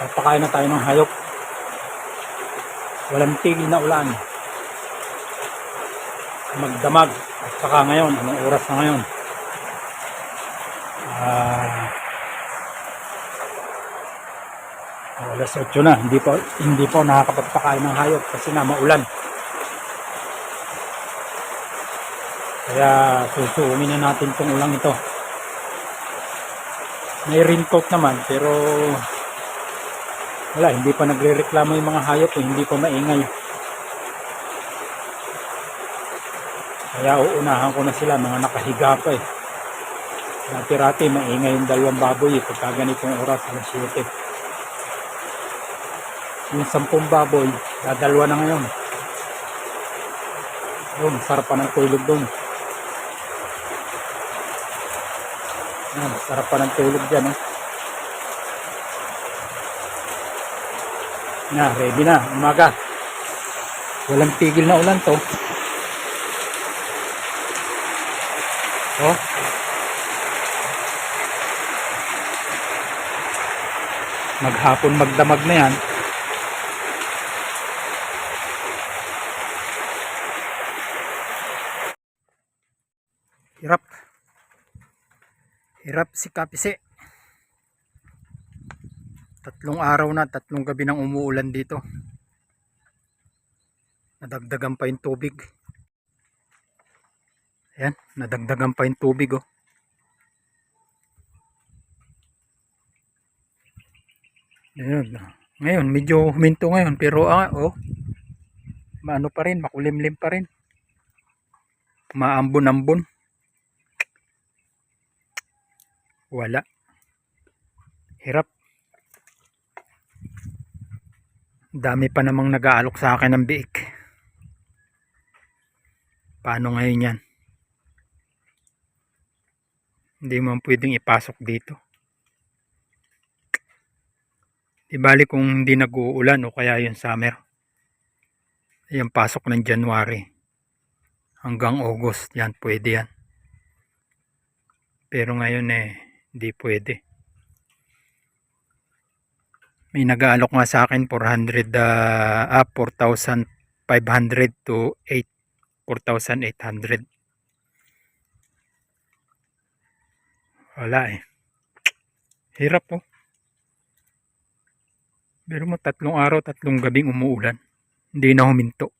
Papakain na tayo ng hayop. Walang tigil na ulan. Magdamag. At saka ngayon, anong oras na ngayon? Ah, alas 8 na. Hindi po, hindi po nakakapagpakain ng hayop kasi na maulan. Kaya susuungin na natin itong ulang ito. May raincoat naman pero wala, hindi pa nagre-reklamo yung mga hayop eh, hindi pa maingay. Kaya uunahan ko na sila, mga nakahiga pa eh. Dati-rati maingay yung dalawang baboy eh, pagka ganitong oras, alas 7. Yung sampung baboy, dadalwa na ngayon. Yun, sarap pa ng tulog doon. Sarap pa ng tulog dyan. Eh. Na, ready na. Umaga. Walang tigil na ulan to. Oh. Maghapon magdamag na yan. Hirap. Hirap si Kapise. Tatlong araw na, tatlong gabi nang umuulan dito. Nadagdagan pa yung tubig. Ayan, nadagdagan pa yung tubig oh. Ayan. Ngayon, medyo huminto ngayon pero ah, oh. Maano pa rin, makulimlim pa rin. Maambon-ambon. Wala. Hirap. Dami pa namang nag-aalok sa akin ng biik. Paano ngayon yan? Hindi mo pwedeng ipasok dito. Di bali kung hindi nag-uulan o kaya yung summer. Yung pasok ng January hanggang August, yan pwede yan. Pero ngayon eh, hindi pwede. May nag-aalok nga sa akin 400 uh, ah, 4,500 to 8 4,800. Wala eh. Hirap po. Oh. Pero mo tatlong araw, tatlong gabing umuulan. Hindi na huminto.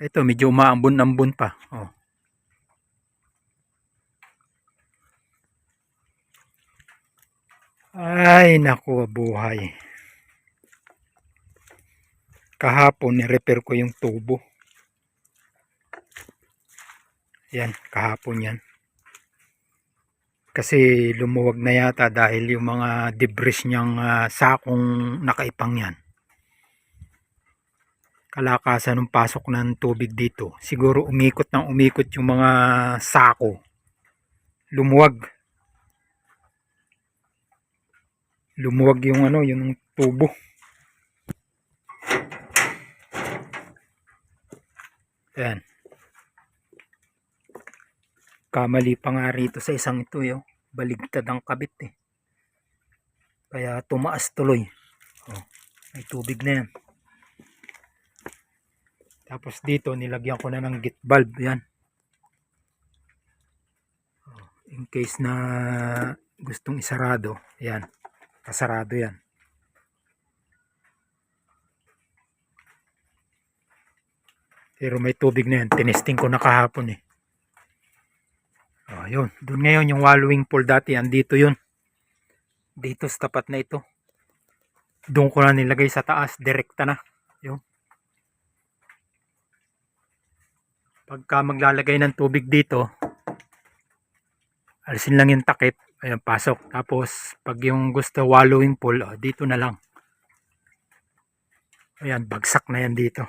Ito, medyo umaambon-ambon pa. Oh. Ay, naku, buhay. Kahapon, ni-repair ko yung tubo. Yan, kahapon yan. Kasi lumuwag na yata dahil yung mga debris niyang uh, sakong nakaipang yan. Kalakasan ng pasok ng tubig dito. Siguro umikot ng umikot yung mga sako. Lumuwag. Lumuwag yung ano yung tubo. Yan kamali pa nga rito sa isang ito yo baligtad ang kabit eh. Kaya tumaas tuloy. Oh, may tubig na yan. Tapos dito nilagyan ko na ng git valve yan. Oh, in case na gustong isarado yan Kasarado yan. Pero may tubig na yan. Tinesting ko na kahapon eh. Oh, yun. Doon ngayon yung wallowing pool dati. Andito yun. Dito tapat na ito. Doon ko na nilagay sa taas. Direkta na. Yun. Pagka maglalagay ng tubig dito, alisin lang yung takip Ayan, pasok. Tapos, pag yung gusto wallowing pool, oh, dito na lang. Ayan, bagsak na yan dito.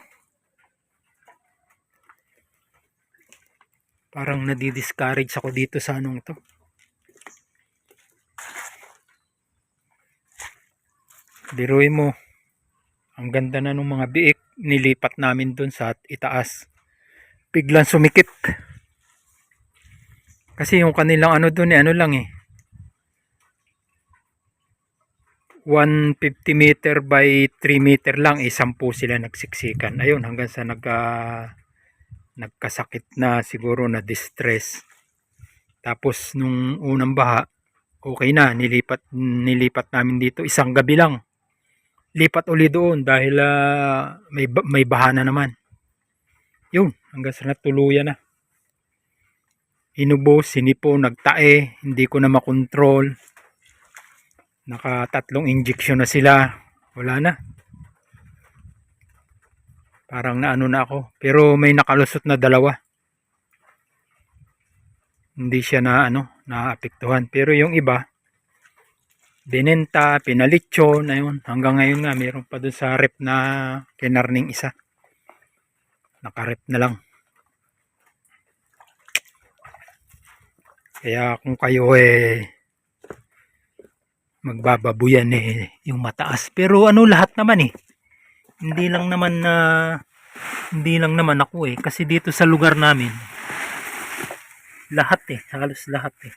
Parang nadi-discourage ako dito sa anong to. Biruin mo. Ang ganda na ng mga biik. Nilipat namin dun sa itaas. Biglang sumikit. Kasi yung kanilang ano dun eh, ano lang eh 150 meter by 3 meter lang, eh, 10 sila nagsiksikan. Ayun, hanggang sa nagka, nagkasakit na siguro na distress. Tapos nung unang baha, okay na, nilipat, nilipat namin dito isang gabi lang. Lipat uli doon dahil ah, may, may baha na naman. Yun, hanggang sa natuluyan na. Inubo, sinipo, nagtae, hindi ko na makontrol. Nakatatlong injection na sila. Wala na. Parang naano na ako. Pero may nakalusot na dalawa. Hindi siya na ano, naapektuhan. Pero yung iba, binenta, pinalitson, ayun. Hanggang ngayon nga, mayroon pa dun sa rep na kinarning isa. Nakarep na lang. Kaya kung kayo eh magbababuyan eh yung mataas. Pero ano lahat naman eh. Hindi lang naman na hindi lang naman ako eh kasi dito sa lugar namin lahat eh, halos lahat eh.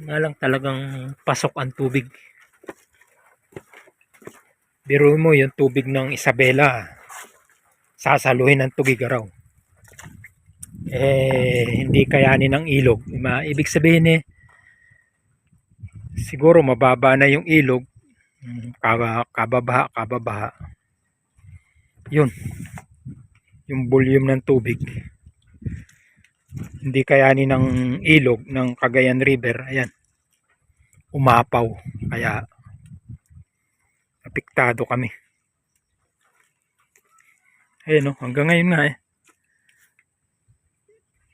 Nga lang talagang pasok ang tubig. Biro mo yung tubig ng Isabela. Sasaluhin ng tugigaraw. Eh, hindi kayanin ng ilog. Ibig sabihin eh, siguro mababa na yung ilog. Mm, Kaba, kababaha, kababaha. Yun. Yung volume ng tubig. Hindi kayanin ng ilog ng Cagayan River. Ayan. Umapaw. Kaya apektado kami. Ayun no hanggang ngayon nga eh.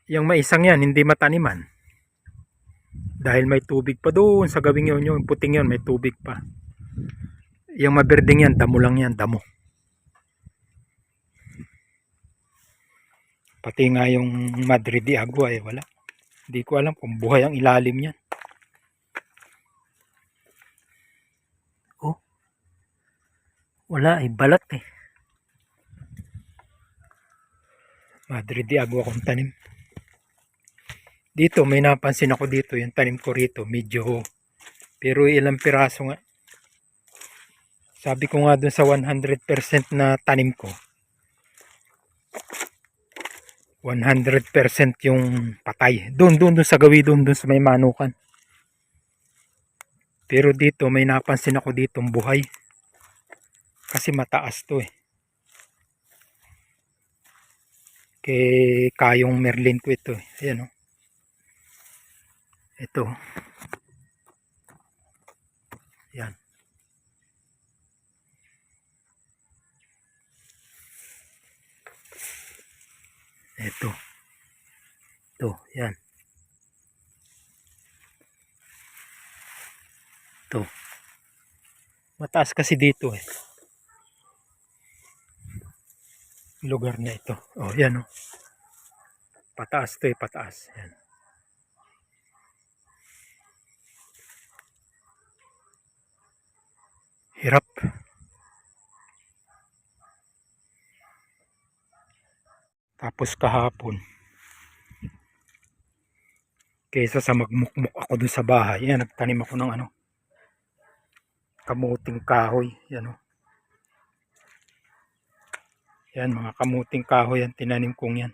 Yung maisang yan hindi mataniman dahil may tubig pa doon sa gawing yun yung puting yun may tubig pa yung maberding yan damo lang yan damo Pati nga yung Madrid de Agua eh, wala. Hindi ko alam kung buhay ang ilalim niyan. Oh. Wala eh, balat eh. Madrid de Agua kung tanim. Dito, may napansin ako dito, yung tanim ko rito, medyo, pero ilang piraso nga. Sabi ko nga dun sa 100% na tanim ko, 100% yung patay. Doon, doon, doon sa gawi, doon, doon sa may manukan. Pero dito, may napansin ako dito buhay. Kasi mataas to eh. Kay kayong Merlin ko ito eh. Ayan oh. Ito. Yan. Ito. Ito, yan. Ito. Mataas kasi dito eh. Lugar na ito. Oh, yan oh. Pataas to eh, pataas. Yan. Hirap. Tapos kahapon, kaysa sa magmukmuk ako dun sa bahay, yan, nagtanim ako ng ano, kamuting kahoy, yan o. Yan, mga kamuting kahoy, yan, tinanim kong yan.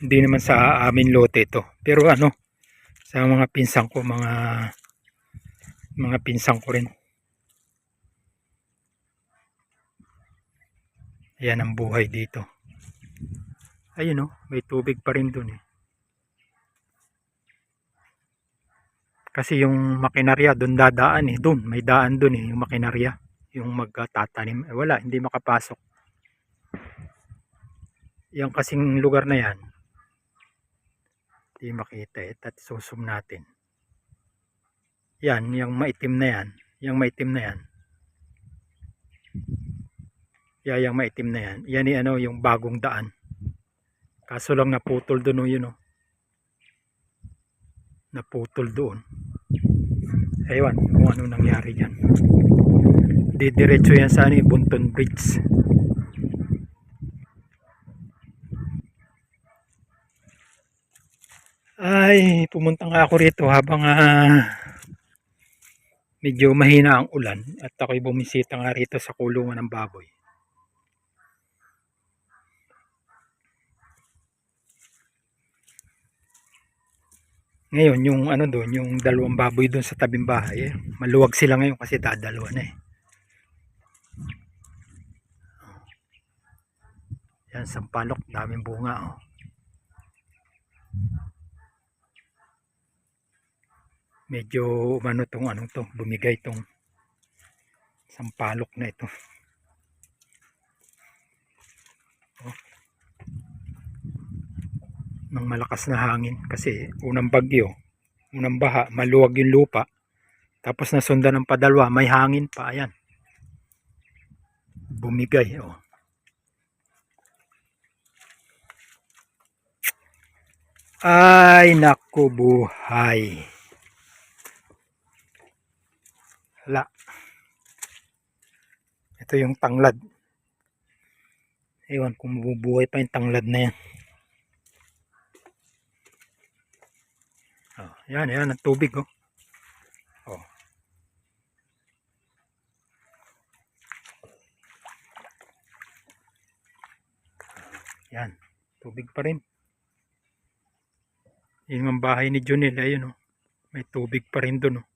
Hindi naman sa amin lote ito. Pero ano, sa mga pinsang ko, mga mga pinsang ko rin. Ayan ang buhay dito. Ayun oh, may tubig pa rin dun eh. Kasi yung makinarya doon dadaan eh. Doon, may daan doon eh. Yung makinarya. Yung magtatanim. Eh, wala, hindi makapasok. Yung kasing lugar na yan. Hindi makita eh. At susum natin. Yan, yung maitim na yan. Yung maitim na yan. Yeah, yung maitim na yan. Yan yung, ano, yung bagong daan. Kaso lang naputol doon oh, yun oh. Naputol doon. Ewan kung ano nangyari dyan. Didiretso yan sa ano, Bunton Bridge. Ay, pumunta nga ako rito habang ah, medyo mahina ang ulan at ako'y bumisita nga rito sa kulungan ng baboy. Ngayon, yung ano doon, yung dalawang baboy doon sa tabing bahay, eh, maluwag sila ngayon kasi dadalawa na eh. Yan, sampalok, daming bunga oh. Medyo umano tong anong to, bumigay tong sampalok na ito. Nang malakas na hangin kasi unang bagyo, unang baha, maluwag yung lupa. Tapos nasundan ng padalwa, may hangin pa, ayan. Bumigay, oh. Ay, naku buhay. Hala. Ito yung tanglad. Ewan kung mabubuhay pa yung tanglad na yan. Oh, yan, yan, ang tubig, oh. Oh. Yan, tubig pa rin. Yung ang bahay ni Junel, ayun, oh. May tubig pa rin doon, oh.